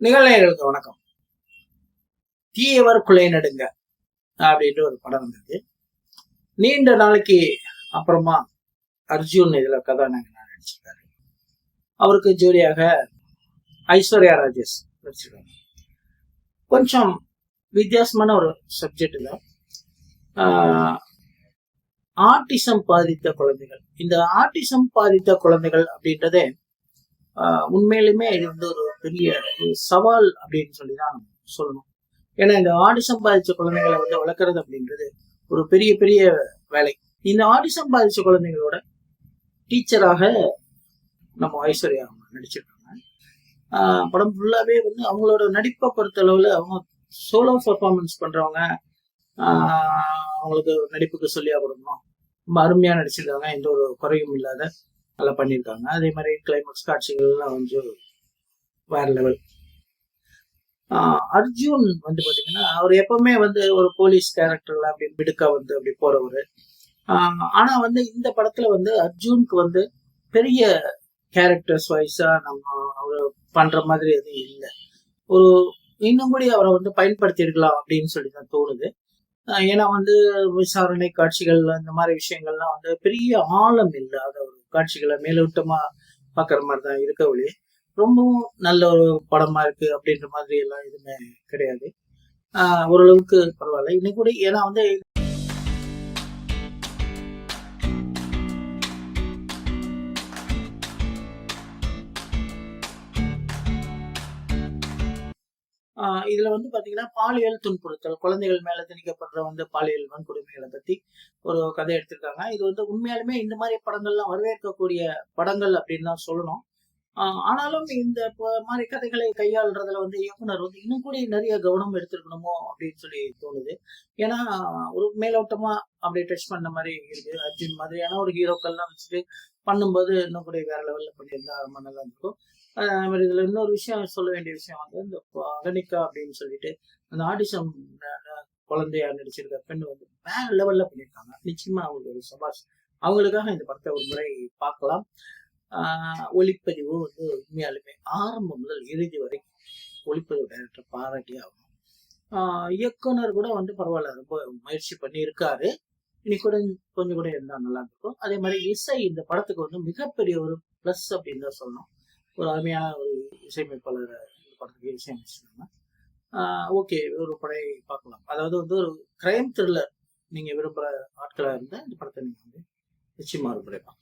நிகழ்நேயர்களுக்கு வணக்கம். தீயவர் குலை நடுங்க அப்படின்ற ஒரு படம் வந்தது நீண்ட நாளைக்கு அப்புறமா அர்ஜுன் இதுல கதாநாயகனா நடிச்சிருக்காரு. அவருக்கு ஜோடியாக ஐஸ்வர்யா ராஜேஷ் நடிச்சிருக்காங்க கொஞ்சம் வித்தியாசமான ஒரு சப்ஜெக்ட் தான் ஆட்டிசம் பாதித்த குழந்தைகள். இந்த ஆட்டிசம் பாதித்த குழந்தைகள் அப்படின்றதே ஆஹ் உண்மையிலுமே இது வந்து ஒரு பெரிய ஒரு சவால் அப்படின்னு சொல்லி தான் சொல்லணும். ஏன்னா இந்த ஆடிசம் சம்பாதிச்ச குழந்தைகளை வந்து வளர்க்குறது அப்படின்றது ஒரு பெரிய பெரிய வேலை. இந்த ஆடிசம் பாதிச்ச குழந்தைங்களோட டீச்சராக நம்ம ஐஸ்வர்யா அவங்க நடிச்சிருக்காங்க. படம் ஃபுல்லாகவே வந்து அவங்களோட நடிப்பை பொறுத்தளவில் அவங்க சோலோ பர்ஃபார்மன்ஸ் பண்ணுறவங்க அவங்களுக்கு நடிப்புக்கு சொல்லியா கொடுக்கணும். ரொம்ப அருமையாக நடிச்சிருக்காங்க எந்த ஒரு குறையும் இல்லாத நல்லா பண்ணியிருக்காங்க. அதே மாதிரி கிளைமேக்ஸ் காட்சிகள்லாம் வந்து வேற லெவல் அர்ஜுன் வந்து பாத்தீங்கன்னா அவர் எப்பவுமே வந்து ஒரு போலீஸ் கேரக்டர்ல அப்படி மிடுக்கா வந்து அப்படி போறவர். ஆனா வந்து இந்த படத்துல வந்து அர்ஜுனுக்கு வந்து பெரிய கேரக்டர்ஸ் வைஸா நம்ம அவர் பண்ற மாதிரி எதுவும் இல்லை. ஒரு இன்னும் கூட அவரை வந்து பயன்படுத்தி இருக்கலாம் அப்படின்னு சொல்லி தான் தோணுது. ஆஹ் ஏன்னா வந்து விசாரணை காட்சிகள் இந்த மாதிரி விஷயங்கள்லாம் வந்து பெரிய ஆழம் இல்லாத ஒரு காட்சிகளை மேலோட்டமா பாக்குற மாதிரி தான் இருக்க ஒழிய ரொம்பவும் நல்ல ஒரு படமா இருக்கு அப்படின்ற மாதிரி எல்லாம் எதுவுமே கிடையாது. ஓரளவுக்கு பரவாயில்ல. இன்னைக்கு கூட ஏன்னா வந்து இதில் இதுல வந்து பாத்தீங்கன்னா பாலியல் துன்புறுத்தல் குழந்தைகள் மேல திணிக்கப்படுற வந்து பாலியல் வன்கொடுமைகளை பத்தி ஒரு கதை எடுத்திருக்காங்க. இது வந்து உண்மையாலுமே இந்த மாதிரி படங்கள்லாம் வரவேற்கக்கூடிய படங்கள் அப்படின்னு தான் சொல்லணும். ஆனாலும் இந்த மாதிரி கதைகளை கையாளுறதுல வந்து இயக்குனர் வந்து இன்னும் கூட நிறைய கவனம் எடுத்திருக்கணுமோ அப்படின்னு சொல்லி தோணுது. ஏன்னா ஒரு மேலோட்டமா அப்படியே டச் பண்ண மாதிரி இருக்கு. அர்ஜுன் மாதிரியான ஒரு ஹீரோக்கள்லாம் வச்சுட்டு பண்ணும்போது இன்னும் கூட வேற லெவல்ல பண்ணியிருந்தா ரொம்ப நல்லா இருக்கும். அதே மாதிரி இதுல இன்னொரு விஷயம் சொல்ல வேண்டிய விஷயம் வந்து இந்த ப- அகனிகா அப்படின்னு சொல்லிட்டு அந்த ஆடிஷன் குழந்தையா நடிச்சிருக்க பெண் வந்து வேற லெவல்ல பண்ணியிருக்காங்க. நிச்சயமா அவங்களுக்கு சபாஷ் அவங்களுக்காக இந்த படத்தை ஒரு முறை பார்க்கலாம். ஒளிப்பதிவு வந்து உண்மையாலுமே ஆரம்பம் முதல் இறுதி வரை ஒளிப்பதிவு டைரக்டர் பாராட்டி ஆகணும். இயக்குனர் கூட வந்து பரவாயில்ல ரொம்ப முயற்சி பண்ணியிருக்காரு. இனி கூட கொஞ்சம் கூட இருந்தால் நல்லா இருக்கும் அதே மாதிரி இசை இந்த படத்துக்கு வந்து மிகப்பெரிய ஒரு ப்ளஸ் அப்படின்னு தான் சொல்லணும். ஒரு அருமையான ஒரு இசையமைப்பாளர் இந்த படத்துக்கு இசையமைச்சிருக்காங்க ஓகே ஒரு படை பார்க்கலாம். அதாவது வந்து ஒரு கிரைம் த்ரில்லர் நீங்கள் விரும்புகிற ஆட்களாக இருந்தால் இந்த படத்தை நீங்கள் வந்து நிச்சயமாக ஒரு படை பார்க்கலாம்